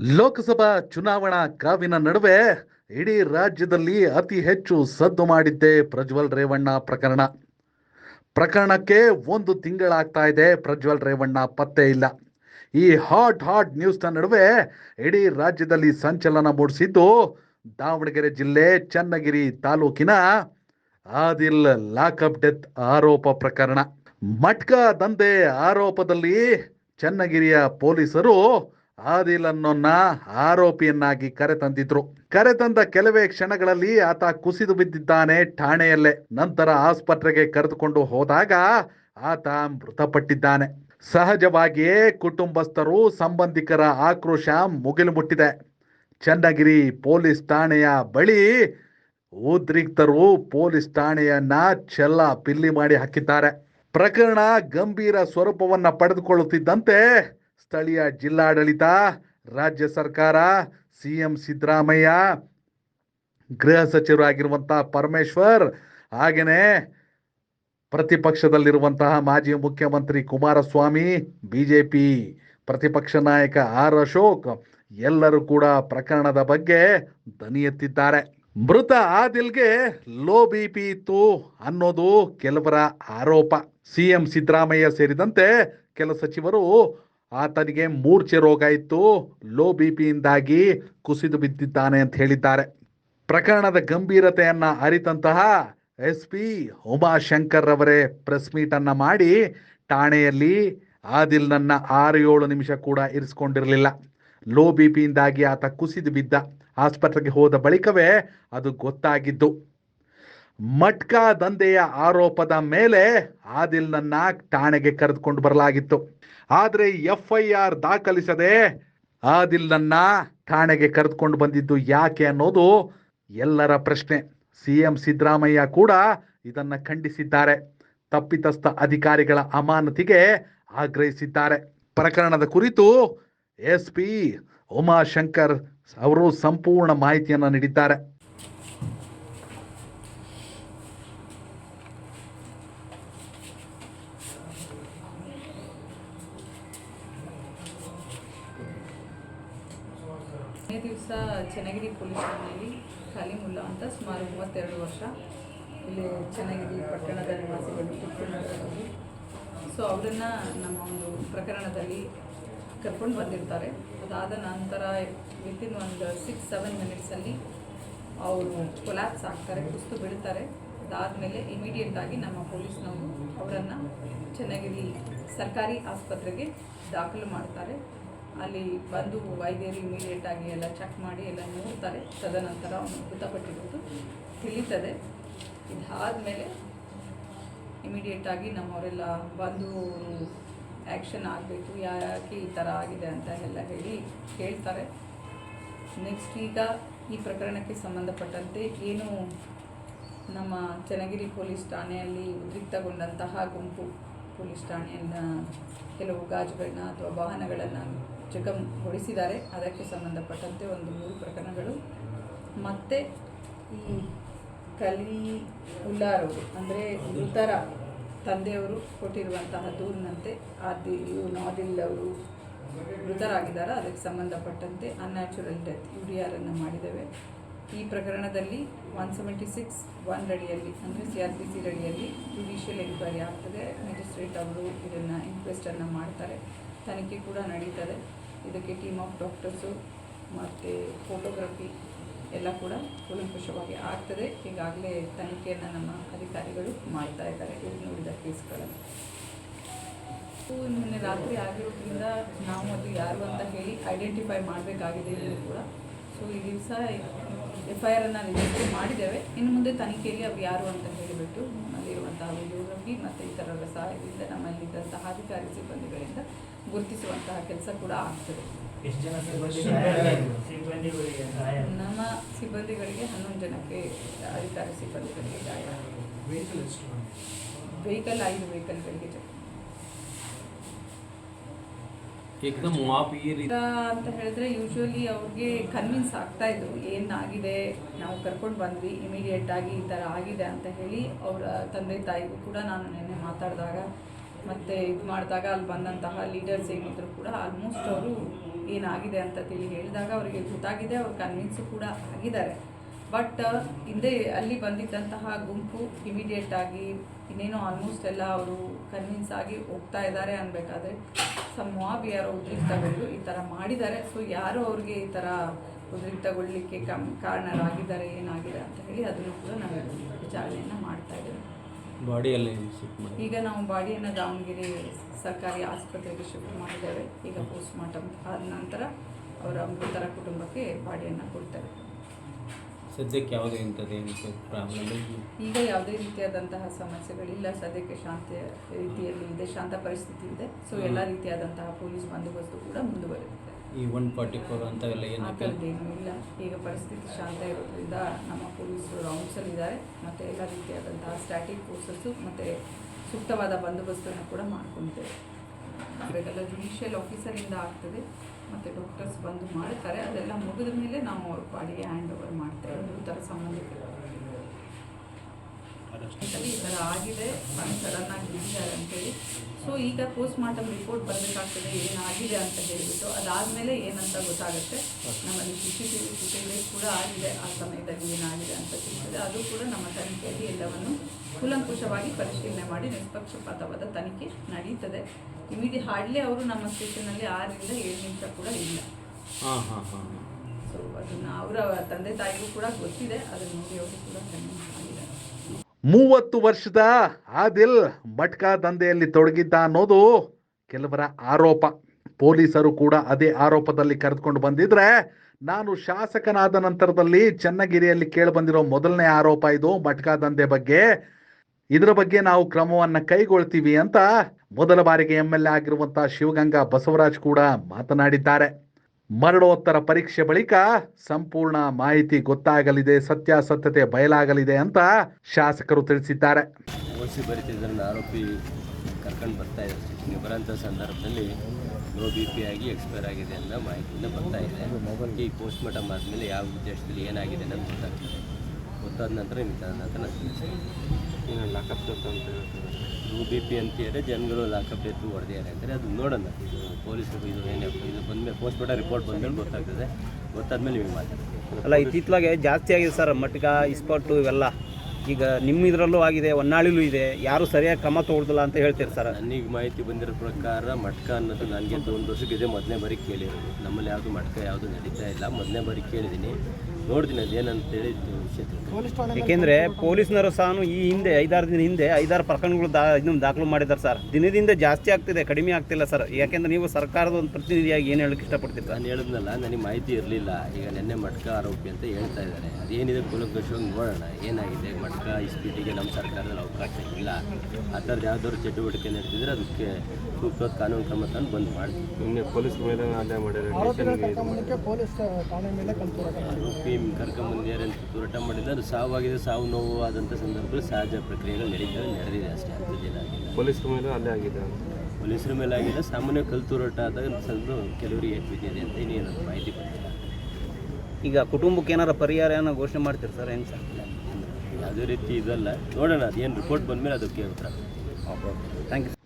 ಲೋಕಸಭಾ ಚುನಾವಣಾ ಕಾವಿನ ನಡುವೆ ಇಡೀ ರಾಜ್ಯದಲ್ಲಿ ಅತಿ ಹೆಚ್ಚು ಸದ್ದು ಮಾಡಿದ್ದೇ ಪ್ರಜ್ವಲ್ ರೇವಣ್ಣ ಪ್ರಕರಣ. ಪ್ರಕರಣಕ್ಕೆ ಒಂದು ತಿಂಗಳಾಗ್ತಾ ಇದೆ ಪ್ರಜ್ವಲ್ ರೇವಣ್ಣ ಪತ್ತೆ ಇಲ್ಲ. ಈ ಹಾಟ್ ಹಾಟ್ ನ್ಯೂಸ್ನ ನಡುವೆ ಇಡೀ ರಾಜ್ಯದಲ್ಲಿ ಸಂಚಲನ ಮೂಡಿಸಿದ್ದು ದಾವಣಗೆರೆ ಜಿಲ್ಲೆ ಚನ್ನಗಿರಿ ತಾಲೂಕಿನ ಆದಿಲ್ ಲಾಕಪ್ ಡೆತ್ ಆರೋಪ ಪ್ರಕರಣ. ಮಟ್ಕ ದಂಧೆ ಆರೋಪದಲ್ಲಿ ಚನ್ನಗಿರಿಯ ಪೊಲೀಸರು ಆದಿಲ್ ಅನ್ನೋನ್ನ ಆರೋಪಿಯನ್ನಾಗಿ ಕರೆತಂದಿದ್ರು. ಕರೆತಂದ ಕೆಲವೇ ಕ್ಷಣಗಳಲ್ಲಿ ಆತ ಕುಸಿದು ಬಿದ್ದಿದ್ದಾನೆ ಠಾಣೆಯಲ್ಲೇ. ನಂತರ ಆಸ್ಪತ್ರೆಗೆ ಕರೆದುಕೊಂಡು ಹೋದಾಗ ಆತ ಮೃತಪಟ್ಟಿದ್ದಾನೆ. ಸಹಜವಾಗಿಯೇ ಕುಟುಂಬಸ್ಥರು ಸಂಬಂಧಿಕರ ಆಕ್ರೋಶ ಮುಗಿಲು ಮುಟ್ಟಿದೆ ಚನ್ನಗಿರಿ ಪೊಲೀಸ್ ಠಾಣೆಯ ಬಳಿ ಉದ್ರಿಕ್ತರು ಪೊಲೀಸ್ ಠಾಣೆಯನ್ನ ಚೆಲ್ಲ ಪಿಲ್ಲಿ ಮಾಡಿ ಹಾಕಿದ್ದಾರೆ. ಪ್ರಕರಣ ಗಂಭೀರ ಸ್ವರೂಪವನ್ನ ಪಡೆದುಕೊಳ್ಳುತ್ತಿದ್ದಂತೆ ಸ್ಥಳೀಯ ಜಿಲ್ಲಾಡಳಿತ, ರಾಜ್ಯ ಸರ್ಕಾರ, ಸಿಎಂ ಸಿದ್ದರಾಮಯ್ಯ, ಗೃಹ ಸಚಿವರಾಗಿರುವಂತಹ ಪರಮೇಶ್ವರ್ ಹಾಗೆಯೇ ಪ್ರತಿಪಕ್ಷದಲ್ಲಿರುವಂತಹ ಮಾಜಿ ಮುಖ್ಯಮಂತ್ರಿ ಕುಮಾರಸ್ವಾಮಿ, ಬಿಜೆಪಿ ಪ್ರತಿಪಕ್ಷ ನಾಯಕ ಆರ್ ಅಶೋಕ್ ಎಲ್ಲರೂ ಕೂಡ ಪ್ರಕರಣದ ಬಗ್ಗೆ ದನಿ ಎತ್ತಿದ್ದಾರೆ. ಮೃತ ಆದಿಲ್ಗೆ ಲೋ ಬಿ ಪಿ ಇತ್ತು ಅನ್ನೋದು ಕೆಲವರ ಆರೋಪ. ಸಿಎಂ ಸಿದ್ದರಾಮಯ್ಯ ಸೇರಿದಂತೆ ಕೆಲ ಸಚಿವರು ಆತನಿಗೆ ಮೂರ್ಛೆ ರೋಗ ಇತ್ತು. ಲೋ ಬಿ ಪಿಯಿಂದಾಗಿ ಕುಸಿದು ಬಿದ್ದಿದ್ದಾನೆ ಅಂತ ಹೇಳಿದ್ದಾರೆ. ಪ್ರಕರಣದ ಗಂಭೀರತೆಯನ್ನ ಅರಿತಂತಹ ಎಸ್ ಪಿ ಉಮಾಶಂಕರ್ ಅವರೇ ಪ್ರೆಸ್ ಮೀಟ್ ಅನ್ನ ಮಾಡಿ ಠಾಣೆಯಲ್ಲಿ ಆದಿಲ್ನನ್ನ ಆರು ಏಳು ನಿಮಿಷ ಕೂಡ ಇರಿಸ್ಕೊಂಡಿರಲಿಲ್ಲ. ಲೋ ಬಿ ಪಿಯಿಂದಾಗಿ ಆತ ಕುಸಿದು ಬಿದ್ದ. ಆಸ್ಪತ್ರೆಗೆ ಹೋದ ಬಳಿಕವೇ ಅದು ಗೊತ್ತಾಗಿದ್ದು. ಮಟ್ಕಾ ದಂಧೆಯ ಆರೋಪದ ಮೇಲೆ ಆದಿಲ್ನನ್ನ ಠಾಣೆಗೆ ಕರೆದುಕೊಂಡು ಬರಲಾಗಿತ್ತು. ಆದರೆ ಎಫ್ ಐ ಆರ್ ದಾಖಲಿಸದೆ ಆದಿಲ್ನನ್ನ ಠಾಣೆಗೆ ಕರೆದುಕೊಂಡು ಬಂದಿದ್ದು ಯಾಕೆ ಅನ್ನೋದು ಎಲ್ಲರ ಪ್ರಶ್ನೆ. ಸಿ ಎಂ ಸಿದ್ದರಾಮಯ್ಯ ಕೂಡ ಇದನ್ನ ಖಂಡಿಸಿದ್ದಾರೆ. ತಪ್ಪಿತಸ್ಥ ಅಧಿಕಾರಿಗಳ ಅಮಾನತಿಗೆ ಆಗ್ರಹಿಸಿದ್ದಾರೆ. ಪ್ರಕರಣದ ಕುರಿತು ಎಸ್ ಪಿ ಉಮಾಶಂಕರ್ ಅವರು ಸಂಪೂರ್ಣ ಮಾಹಿತಿಯನ್ನು ನೀಡಿದ್ದಾರೆ ಕೊನೆಯ ದಿವಸ ಚನ್ನಗಿರಿ ಪೊಲೀಸ್ ಠಾಣೆಯಲ್ಲಿ ಖಾಲಿಮುಲ್ಲಾ ಅಂತ ಸುಮಾರು ಮೂವತ್ತೆರಡು ವರ್ಷ ಇಲ್ಲಿ ಚನ್ನಗಿರಿ ಪಟ್ಟಣದ ನಿವಾಸಿಗಳು ಕಿತ್ತೂರಿನವರು ಸೊ ಅವರನ್ನು ನಮ್ಮ ಒಂದು ಪ್ರಕರಣದಲ್ಲಿ ಕರ್ಕೊಂಡು ಬಂದಿರ್ತಾರೆ. ಅದಾದ ನಂತರ ವಿತಿನ್ ಒಂದು ಸಿಕ್ಸ್ ಸೆವೆನ್ ಮಿನಿಟ್ಸಲ್ಲಿ ಅವರು ಕೊಲ್ಯಾಪ್ಸ್ ಆಗ್ತಾರೆ, ಕುಸ್ತು ಬೀಳ್ತಾರೆ. ಅದಾದಮೇಲೆ ಇಮಿಡಿಯೇಟಾಗಿ ನಮ್ಮ ಪೊಲೀಸ್ನವರು ಅವರನ್ನು ಚೆನ್ನಾಗಿರಿ ಸರ್ಕಾರಿ ಆಸ್ಪತ್ರೆಗೆ ದಾಖಲು ಮಾಡ್ತಾರೆ. ಅಲ್ಲಿ ಬಂದು ವೈದ್ಯರು ಇಮಿಡಿಯೇಟ್ ಆಗಿ ಎಲ್ಲ ಚೆಕ್ ಮಾಡಿ ಎಲ್ಲ ನೋಡ್ತಾರೆ. ತದನಂತರ ಅವನು ಮೃತಪಟ್ಟಿರುವುದು ತಿಳಿತದೆ. ಇದಾದಮೇಲೆ ಇಮಿಡಿಯೇಟ್ ಆಗಿ ನಮ್ಮವರೆಲ್ಲ ಬಂದು ಆ್ಯಕ್ಷನ್ ಆಗಬೇಕು, ಯಾಕೆ ಈ ಥರ ಆಗಿದೆ ಅಂತ ಎಲ್ಲ ಹೇಳಿ ಕೇಳ್ತಾರೆ. ನೆಕ್ಸ್ಟ್ ಈಗ ಈ ಪ್ರಕರಣಕ್ಕೆ ಸಂಬಂಧಪಟ್ಟಂತೆ ಏನು ನಮ್ಮ ಚನ್ನಗಿರಿ ಪೊಲೀಸ್ ಠಾಣೆಯಲ್ಲಿ ಉದ್ರಿಕ್ತಗೊಂಡಂತಹ ಗುಂಪು ಪೊಲೀಸ್ ಠಾಣೆಯನ್ನು ಕೆಲವು ಗಾಜುಗಳನ್ನ ಅಥವಾ ವಾಹನಗಳನ್ನು ಜಖಂಗೊಳಿಸಿದ್ದಾರೆ ಅದಕ್ಕೆ ಸಂಬಂಧಪಟ್ಟಂತೆ ಒಂದು ಮೂರು ಪ್ರಕರಣಗಳು. ಮತ್ತು ಈ ಕಲಿ ಉಲ್ಲಾರವರು ಅಂದರೆ ಮೃತರ ತಂದೆಯವರು ಕೊಟ್ಟಿರುವಂತಹ ದೂರಿನಂತೆ ಆದಿ ನಾದಿಲ್ ಅವರು ಮೃತರಾಗಿದ್ದಾರೆ. ಅದಕ್ಕೆ ಸಂಬಂಧಪಟ್ಟಂತೆ ಅನ್ಯಾಚುರಲ್ ಡೆತ್ ಯು ಡಿ ಮಾಡಿದ್ದೇವೆ. ಈ ಪ್ರಕರಣದಲ್ಲಿ ಒನ್ ಸೆವೆಂಟಿ ಸಿಕ್ಸ್ ಒನ್ ರಡಿಯಲ್ಲಿ, ಅಂದರೆ ಸಿ ಆರ್ ಪಿ ಸಿ ರಡಿಯಲ್ಲಿ ಜುಡಿಷಿಯಲ್ ಎಂಕ್ವೈರಿ ಆಗ್ತದೆ. ಮ್ಯಾಜಿಸ್ಟ್ರೇಟ್ ಅವರು ಇದನ್ನು ಇನ್ಕ್ವೆಸ್ಟನ್ನು ಮಾಡ್ತಾರೆ. ತನಿಖೆ ಕೂಡ ನಡೀತದೆ. ಇದಕ್ಕೆ ಟೀಮ್ ಆಫ್ ಡಾಕ್ಟರ್ಸು ಮತ್ತು ಫೋಟೋಗ್ರಫಿ ಎಲ್ಲ ಕೂಡ ಕೂಲಂಕುಷವಾಗಿ ಆಗ್ತದೆ. ಈಗಾಗಲೇ ತನಿಖೆಯನ್ನು ನಮ್ಮ ಅಧಿಕಾರಿಗಳು ಮಾಡ್ತಾ ಇದ್ದಾರೆ. ಇಲ್ಲಿ ನೋಡಿದ ಕೇಸ್ಗಳನ್ನು. ನಿನ್ನೆ ರಾತ್ರಿ ಆಗಿರೋದ್ರಿಂದ ನಾವು ಅದು ಯಾರು ಅಂತ ಹೇಳಿ ಐಡೆಂಟಿಫೈ ಮಾಡಬೇಕಾಗಿದೆ ಇಲ್ಲಿ ಕೂಡ. ಸೊ ಈ ದಿವಸ ಎಫ್ ಐ ಆರನ್ನು ರಿಜಿಸ್ಟರ್ ಮಾಡಿದ್ದೇವೆ. ಇನ್ನು ಮುಂದೆ ತನಿಖೆಯಲ್ಲಿ ಅವು ಯಾರು ಅಂತ ಹೇಳಿಬಿಟ್ಟು ನಮ್ಮಲ್ಲಿರುವಂತಹ ವಿಡಿಯೋಗ್ರಫಿ ಮತ್ತು ಇತರರ ಸಹಾಯದಿಂದ ನಮ್ಮಲ್ಲಿದ್ದಂತಹ ಅಧಿಕಾರಿ ಸಿಬ್ಬಂದಿಗಳಿಂದ ಗುರುತಿಸುವಂತಹ ಕೆಲಸ ಕೂಡ ಆಗ್ತದೆ. ಎಷ್ಟು ಜನ ಸಿಬ್ಬಂದಿ ಸಿಬ್ಬಂದಿಗಳಿಗೆ ಸಹಾಯ ನಮ್ಮ ಸಿಬ್ಬಂದಿಗಳಿಗೆ ಹನ್ನೊಂದು ಜನಕ್ಕೆ ಅಧಿಕಾರಿ ಸಿಬ್ಬಂದಿಗಳಿಗೆ ಗಾಯ ವೆಹಿಕಲ್ ಎಷ್ಟು ವೆಹಿಕಲ್ ಐದು ವೆಹಿಕಲ್ಗಳಿಗೆ ಏಕದಮ್ ಅಂತ ಹೇಳಿದ್ರೆ ಯೂಶುವಲಿ ಅವ್ರಿಗೆ ಕನ್ವಿನ್ಸ್ ಆಗ್ತಾ ಇದ್ರು ಏನಾಗಿದೆ ನಾವು ಕರ್ಕೊಂಡು ಬಂದ್ವಿ ಇಮಿಡಿಯೇಟ್ ಆಗಿ ಈ ಥರ ಆಗಿದೆ ಅಂತ ಹೇಳಿ ಅವರ ತಂದೆ ತಾಯಿಗೂ ಕೂಡ ನಾನು ನಿನ್ನೆ ಮಾತಾಡಿದಾಗ ಮತ್ತು ಇದು ಮಾಡಿದಾಗ ಅಲ್ಲಿ ಬಂದಂತಹ ಲೀಡರ್ಸ್ ಏನಿದ್ರು ಕೂಡ ಆಲ್ಮೋಸ್ಟ್ ಅವರು ಏನಾಗಿದೆ ಅಂತ ತಿಳಿ ಹೇಳಿದಾಗ ಅವರಿಗೆ ಗೊತ್ತಾಗಿದೆ, ಅವ್ರು ಕನ್ವಿನ್ಸ್ ಕೂಡ ಆಗಿದ್ದಾರೆ. ಬಟ್ ಹಿಂದೆ ಅಲ್ಲಿ ಬಂದಿದ್ದಂತಹ ಗುಂಪು ಇಮಿಡಿಯೇಟ್ ಆಗಿ ಇನ್ನೇನೋ ಆಲ್ಮೋಸ್ಟ್ ಎಲ್ಲ ಅವರು ಕನ್ವಿನ್ಸ್ ಆಗಿ ಹೋಗ್ತಾ ಇದ್ದಾರೆ ಅನ್ಬೇಕಾದ್ರೆ ಸಮ್ ಮಾಬ್ ಯಾರೋ ಉದ್ರಿಕ್ತಗೊಂಡು ಈ ಥರ ಮಾಡಿದ್ದಾರೆ. ಸೊ ಯಾರು ಅವ್ರಿಗೆ ಈ ಥರ ಉದ್ರಿಕ್ತಗೊಳ್ಳಿಕ್ಕೆ ಕಮ್ ಕಾರಣರಾಗಿದ್ದಾರೆ ಏನಾಗಿದೆ ಅಂತ ಹೇಳಿ ಅದನ್ನು ಕೂಡ ನಾವು ವಿಚಾರಣೆಯನ್ನು ಮಾಡ್ತಾ ಇದ್ದೇವೆ. ಬಾಡಿಯಲ್ಲಿ ಈಗ ನಾವು ಬಾಡಿಯನ್ನು ದಾವಣಗೆರೆ ಸರ್ಕಾರಿ ಆಸ್ಪತ್ರೆಗೆ ಶಿಫ್ಟ್ ಮಾಡಿದ್ದೇವೆ. ಈಗ ಪೋಸ್ಟ್ ಮಾರ್ಟಮ್ ಆದ ನಂತರ ಅವರ ಮೃತರ ಕುಟುಂಬಕ್ಕೆ ಬಾಡಿಯನ್ನು ಕೊಡ್ತೇವೆ. ಸದ್ಯಕ್ಕೆ ಯಾವುದೇ ಇಂಥದ್ದೇನು ಪ್ರಾಬ್ಲಮ್ ಈಗ ಯಾವುದೇ ರೀತಿಯಾದಂತಹ ಸಮಸ್ಯೆಗಳಿಲ್ಲ. ಸದ್ಯಕ್ಕೆ ಶಾಂತಿಯ ರೀತಿಯಲ್ಲಿ ಇದೆ ಶಾಂತ ಪರಿಸ್ಥಿತಿ ಇದೆ. ಸೊ ಎಲ್ಲ ರೀತಿಯಾದಂತಹ ಪೊಲೀಸ್ ಬಂದೋಬಸ್ತು ಕೂಡ ಮುಂದುವರೆದಿದೆ. ಈ ಒನ್ ಫಾರ್ಟಿ ಫೋರ್ ಅಂತ ಎಲ್ಲ ಏನು ಥರದ್ದೇನೂ ಇಲ್ಲ. ಈಗ ಪರಿಸ್ಥಿತಿ ಶಾಂತ ಇರೋದ್ರಿಂದ ನಮ್ಮ ಪೊಲೀಸರು ರೌಂಡ್ಸಲ್ಲಿದ್ದಾರೆ ಮತ್ತು ಎಲ್ಲ ರೀತಿಯಾದಂತಹ ಸ್ಟ್ಯಾಟಿಕ್ ಫೋರ್ಸಸ್ಸು ಮತ್ತು ಸೂಕ್ತವಾದ ಬಂದೋಬಸ್ತನ್ನು ಕೂಡ ಮಾಡ್ಕೊತೇವೆ ಅದೆಲ್ಲ ಜುಡಿಷಿಯಲ್ ಆಫೀಸರಿಂದ ಆಗ್ತದೆ. ಮತ್ತು ಡಾಕ್ಟರ್ಸ್ ಬಂದು ಮಾಡ್ತಾರೆ. ಅದೆಲ್ಲ ಮುಗಿದ ಮೇಲೆ ನಾವು ಅವ್ರ ಬಾಡಿಗೆ ಹ್ಯಾಂಡ್ ಓವರ್ ಮಾಡ್ತೇವೆ ಥರ ಸಂಬಂಧಿಕರು ಈ ಥರ ಆಗಿದೆ ಸಡನ್ ಆಗಿ ಬಿದ್ದಿದ್ದಾರೆ ಅಂತೇಳಿ. ಸೊ ಈಗ ಪೋಸ್ಟ್ ಮಾರ್ಟಮ್ ರಿಪೋರ್ಟ್ ಬರಬೇಕಾಗ್ತದೆ ಏನಾಗಿದೆ ಅಂತ ಹೇಳಿಬಿಟ್ಟು ಅದಾದಮೇಲೆ ಏನಂತ ಗೊತ್ತಾಗುತ್ತೆ. ನಮ್ಮಲ್ಲಿ C C T V footage ಕೂಡ ಆಗಿದೆ ಆ ಸಮಯದಲ್ಲಿ ಏನಾಗಿದೆ ಅಂತ ತಿಳಿಸಿದೆ ಅದು ಕೂಡ ನಮ್ಮ ತನಿಖೆಯಲ್ಲಿ ಎಲ್ಲವನ್ನು ಕೂಲಂಕುಷವಾಗಿ ಪರಿಶೀಲನೆ ಮಾಡಿ ನಿಷ್ಪಕ್ಷಪಾತವಾದ ತನಿಖೆ ನಡೀತದೆ. ಇಮಿಡಿ ಹಾರ್ಡ್ಲಿ ಅವರು ನಮ್ಮ ಸ್ಟೇಷನಲ್ಲಿ ಆರರಿಂದ ಏಳು ನಿಮಿಷ ಕೂಡ ಇಲ್ಲ. ಹಾಂ ಹಾಂ ಹಾಂ ಸೊ ಅದನ್ನು ಅವರ ತಂದೆ ತಾಯಿಗೂ ಕೂಡ ಗೊತ್ತಿದೆ. ಅದನ್ನು ನೋಡಿ ಅವರು ಕೂಡ ಮೂವತ್ತು ವರ್ಷದ ಆದಿಲ್ ಮಟ್ಕಾ ದಂಧೆಯಲ್ಲಿ ತೊಡಗಿದ್ದ ಅನ್ನೋದು ಕೆಲವರ ಆರೋಪ. ಪೊಲೀಸರು ಕೂಡ ಅದೇ ಆರೋಪದಲ್ಲಿ ಕರೆದುಕೊಂಡು ಬಂದಿದ್ರೆ ನಾನು ಶಾಸಕನಾದ ನಂತರದಲ್ಲಿ ಚನ್ನಗಿರಿಯಲ್ಲಿ ಕೇಳಿಬಂದಿರೋ ಮೊದಲನೇ ಆರೋಪ ಇದು ಮಟ್ಕಾ ದಂಧೆ ಬಗ್ಗೆ. ಇದರ ಬಗ್ಗೆ ನಾವು ಕ್ರಮವನ್ನ ಕೈಗೊಳ್ತೀವಿ ಅಂತ ಮೊದಲ ಬಾರಿಗೆ ಎಂ ಎಲ್ ಎ ಆಗಿರುವಂತಹ ಶಿವಗಂಗಾ ಬಸವರಾಜ್ ಕೂಡ ಮಾತನಾಡಿದ್ದಾರೆ. ಮರಣೋತ್ತರ ಪರೀಕ್ಷೆ ಬಳಿಕ ಸಂಪೂರ್ಣ ಮಾಹಿತಿ ಗೊತ್ತಾಗಲಿದೆ, ಸತ್ಯಾಸತ್ಯತೆ ಬಯಲಾಗಲಿದೆ ಅಂತ ಶಾಸಕರು ತಿಳಿಸಿದ್ದಾರೆ. ಓಸಿ ಬರಿತಿದ್ದರನ್ನ ಆರೋಪಿ ಕರ್ಕೊಂಡು ಬರ್ತಾ ಇದ್ದಾರೆ. ಬರೋಂಥ ಸಂದರ್ಭದಲ್ಲಿ ಲೋ ಬಿ ಪಿ ಆಗಿ ಎಕ್ಸ್ಪೈರ್ ಆಗಿದೆ ಅನ್ನೋ ಮಾಹಿತಿಯಿಂದ ಬರ್ತಾ ಇದೆ. ಈ ಪೋಸ್ಟ್ ಮಾರ್ಟಮ್ ಆದಮೇಲೆ ಯಾವ ಉದ್ದೇಶದಲ್ಲಿ ಏನಾಗಿದೆ ಅನ್ನೋದು ಗೊತ್ತಾಗ್ತದೆ ಗೊತ್ತಾದ ನಂತರ ಅದ ನಂತರ ಅಂತ ಲಾಕಪ್ ಅಂತ ಲೋ ಬಿ ಪಿ ಅಂತ ಹೇಳಿದ್ರೆ ಜನಗಳು ಲಾಕಪ್ ಎತ್ತು ಹೊಡೆದಿದ್ದಾರೆ ಅಂದರೆ ಅದು ನೋಡೋಣ. ಇದು ಪೊಲೀಸರು ಇದು ಏನಪ್ಪ ಇದು ಬಂದಮೇಲೆ ಪೋಸ್ಟ್ ಮಾರ್ಟಮ್ ರಿಪೋರ್ಟ್ ಬಂದಮೇಲೆ ಗೊತ್ತಾಗ್ತದೆ. ಗೊತ್ತಾದ್ಮೇಲೆ ನೀವು ಮಾತಾಡ್ತೀವಿ ಅಲ್ಲ ಇತ್ತಿತ್ತಲಾಗೆ ಜಾಸ್ತಿ ಆಗಿದೆ ಸರ್ ಮಟ್ಕ ಇಸ್ಪಟ್ಟು ಇವೆಲ್ಲ. ಈಗ ನಿಮ್ಮ ಇದರಲ್ಲೂ ಆಗಿದೆ ಹೊನ್ನಾಳಿಲೂ ಇದೆ. ಯಾರು ಸರಿಯಾಗಿ ಕ್ರಮ ತಗೊಳ್ದಿಲ್ಲ ಅಂತ ಹೇಳ್ತೀರಿ ಸರ್? ನನಗೆ ಮಾಹಿತಿ ಬಂದಿರೋ ಪ್ರಕಾರ ಮಟ್ಕ ಅನ್ನೋದು ನನಗೆ ಒಂದು ವರ್ಷಕ್ಕೆ ಇದೆ. ಮೊದಲನೇ ಬಾರಿ ಕೇಳಿರೋದು. ನಮ್ಮಲ್ಲಿ ಯಾವುದು ಮಟ್ಕ ಯಾವುದು ನಡೀತಾ ಇಲ್ಲ. ಮೊದಲನೇ ಬಾರಿ ಕೇಳಿದ್ದೀನಿ. ನೋಡ್ತೀನಿ ಅದೇನಂತೇಳಿ ವಿಷಯ ತಿಳ್ಕೊಂಡು ಏಕೆಂದರೆ ಪೊಲೀಸ್ನವರು ಸಹ ಈ ಹಿಂದೆ ಐದಾರು ದಿನ ಹಿಂದೆ ಐದಾರು ಪ್ರಕರಣಗಳು ದಾ ಇದನ್ನು ದಾಖಲು ಮಾಡಿದ್ದಾರೆ ಸರ್. ದಿನದಿಂದ ಜಾಸ್ತಿ ಆಗ್ತಿದೆ ಕಡಿಮೆ ಆಗ್ತಿಲ್ಲ ಸರ್. ಯಾಕೆಂದ್ರೆ ನೀವು ಸರ್ಕಾರದ ಒಂದು ಪ್ರತಿನಿಧಿಯಾಗಿ ಏನು ಹೇಳಕ್ಕೆ ಇಷ್ಟಪಡ್ತೀರಿ ಸರ್? ನಾನು ಹೇಳಿದ್ನಲ್ಲ ನನಗೆ ಮಾಹಿತಿ ಇರಲಿಲ್ಲ. ಈಗ ನೆನ್ನೆ ಮಟ್ಕ ಆರೋಪಿ ಅಂತ ಹೇಳ್ತಾ ಇದ್ದಾರೆ. ಅದೇನಿದೆ ಕೂಲಂಕಷವಾಗಿ ನೋಡೋಣ ಏನಾಗಿದೆ? ಮಟ್ಕ ಇಸ್ಪೀಟಿಗೆ ನಮ್ಮ ಸರ್ಕಾರದಲ್ಲಿ ಅವಕಾಶ ಇಲ್ಲ. ಆ ಥರದ್ದು ಯಾವ್ದಾದ್ರು ಚಟುವಟಿಕೆ ನಡೆದಿದ್ರೆ ಅದಕ್ಕೆ ಸೂಕ್ತವಾದ ಕಾನೂನು ಕ್ರಮ ತಂದು ಬಂದ್ ಮಾಡಿ ನಿನ್ನೆ ಪೊಲೀಸ್ ಮೇಲೆ ಹಲ್ಲೆ ಮಾಡಿದ್ದಾರೆ ಆರೋಪಿ ಕರ್ಕೊಂಬಂದಿದ್ದಾರೆ ಅಂತ ತೂರಾಟ ಮಾಡಿದರೆ ಅದು ಸಾವಾಗಿದೆ ಸಾವು ನೋವು ಆದಂಥ ಸಂದರ್ಭದಲ್ಲಿ ಸಹಜ ಪ್ರಕ್ರಿಯೆಗಳು ನಡೀತವೆ ನಡೆದಿದೆ ಅಷ್ಟೇ ಅಂಥದ್ದೇನಾಗಿಲ್ಲ ಪೊಲೀಸರ ಮೇಲೆ ಅಲ್ಲೇ ಆಗಿದೆ ಪೊಲೀಸರ ಮೇಲೆ ಆಗಿಲ್ಲ. ಸಾಮಾನ್ಯ ಕಲ್ತೂರಾಟ ಆದಾಗ ಸ್ವಲ್ಪ ಕೆಲವರಿಗೆ ಬಿದ್ದಿದೆ ಅಂತ ಇನ್ನೇನು ಮಾಹಿತಿ ಕೊಟ್ಟಿಲ್ಲ ಈಗ ಕುಟುಂಬಕ್ಕೆ ಏನಾರ ಪರಿಹಾರ ಏನೋ ಘೋಷಣೆ ಮಾಡ್ತೀರಿ ಸರ್? ಹೆಂಗೆ ಸರ್? ಯಾವುದೇ ರೀತಿ ಇದಲ್ಲ. ನೋಡೋಣ ಏನು ರಿಪೋರ್ಟ್ ಬಂದಮೇಲೆ ಅದಕ್ಕೆ ಉತ್ತರ.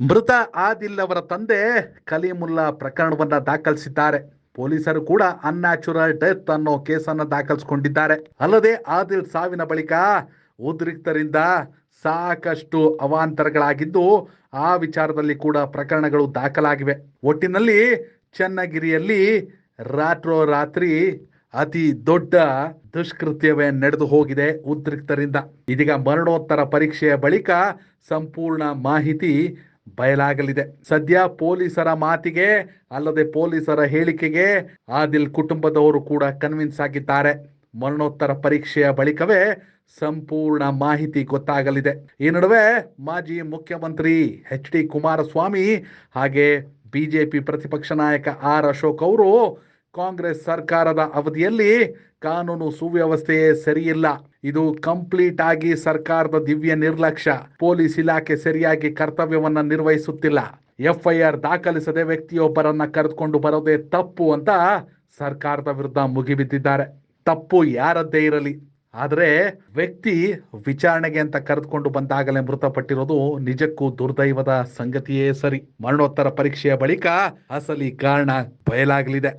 ಮೃತ ಆದಿಲ್ ಅವರ ತಂದೆ ಕಲೀಮುಲ್ಲಾ ಪ್ರಕರಣವನ್ನ ದಾಖಲಿಸಿದ್ದಾರೆ. ಪೊಲೀಸರು ಕೂಡ ಅನ್ಯಾಚುರಲ್ ಡೆತ್ ಅನ್ನೋ ಕೇಸನ್ನು ದಾಖಲಿಸಿಕೊಂಡಿದ್ದಾರೆ. ಅಲ್ಲದೆ ಆದಿಲ್ ಸಾವಿನ ಬಳಿಕ ಉದ್ರಿಕ್ತರಿಂದ ಸಾಕಷ್ಟು ಅವಾಂತರಗಳಾಗಿದ್ದು ಆ ವಿಚಾರದಲ್ಲಿ ಕೂಡ ಪ್ರಕರಣಗಳು ದಾಖಲಾಗಿವೆ. ಒಟ್ಟಿನಲ್ಲಿ ಚನ್ನಗಿರಿಯಲ್ಲಿ ರಾತ್ರೋರಾತ್ರಿ ಅತಿ ದೊಡ್ಡ ದುಷ್ಕೃತ್ಯವೇ ನಡೆದು ಹೋಗಿದೆ ಉದ್ರಿಕ್ತರಿಂದ. ಇದೀಗ ಮರಣೋತ್ತರ ಪರೀಕ್ಷೆಯ ಬಳಿಕ ಸಂಪೂರ್ಣ ಮಾಹಿತಿ ಬಯಲಾಗಲಿದೆ. ಸದ್ಯ ಪೊಲೀಸರ ಮಾತಿಗೆ ಅಲ್ಲದೆ ಪೊಲೀಸರ ಹೇಳಿಕೆಗೆ ಆದಿಲ್ ಕುಟುಂಬದವರು ಕೂಡ ಕನ್ವಿನ್ಸ್ ಆಗಿದ್ದಾರೆ. ಮರಣೋತ್ತರ ಪರೀಕ್ಷೆಯ ಬಳಿಕವೇ ಸಂಪೂರ್ಣ ಮಾಹಿತಿ ಗೊತ್ತಾಗಲಿದೆ. ಈ ನಡುವೆ ಮಾಜಿ ಮುಖ್ಯಮಂತ್ರಿ ಎಚ್ ಡಿ ಕುಮಾರಸ್ವಾಮಿ ಹಾಗೆ ಬಿಜೆಪಿ ಪ್ರತಿಪಕ್ಷ ನಾಯಕ ಆರ್ ಅಶೋಕ್ ಅವರು ಕಾಂಗ್ರೆಸ್ ಸರ್ಕಾರದ ಅವಧಿಯಲ್ಲಿ ಕಾನೂನು ಸುವ್ಯವಸ್ಥೆಯೇ ಸರಿಯಿಲ್ಲ. ಇದು ಕಂಪ್ಲೀಟ್ ಆಗಿ ಸರ್ಕಾರದ ದಿವ್ಯ ನಿರ್ಲಕ್ಷ್ಯ. ಪೊಲೀಸ್ ಇಲಾಖೆ ಸರಿಯಾಗಿ ಕರ್ತವ್ಯವನ್ನ ನಿರ್ವಹಿಸುತ್ತಿಲ್ಲ. ಎಫ್ಐಆರ್ ದಾಖಲಿಸದೆ ವ್ಯಕ್ತಿಯೊಬ್ಬರನ್ನ ಕರೆದುಕೊಂಡು ಬರೋದೇ ತಪ್ಪು ಅಂತ ಸರ್ಕಾರದ ವಿರುದ್ಧ ಮುಗಿಬಿದ್ದಿದ್ದಾರೆ. ತಪ್ಪು ಯಾರದ್ದೇ ಇರಲಿ. ಆದರೆ ವ್ಯಕ್ತಿ ವಿಚಾರಣೆಗೆ ಅಂತ ಕರೆದುಕೊಂಡು ಬಂದಾಗಲೇ ಮೃತಪಟ್ಟಿರೋದು ನಿಜಕ್ಕೂ ದುರ್ದೈವದ ಸಂಗತಿಯೇ ಸರಿ. ಮರಣೋತ್ತರ ಪರೀಕ್ಷೆಯ ಬಳಿಕ ಅಸಲಿ ಕಾರಣ ಬಯಲಾಗಲಿದೆ.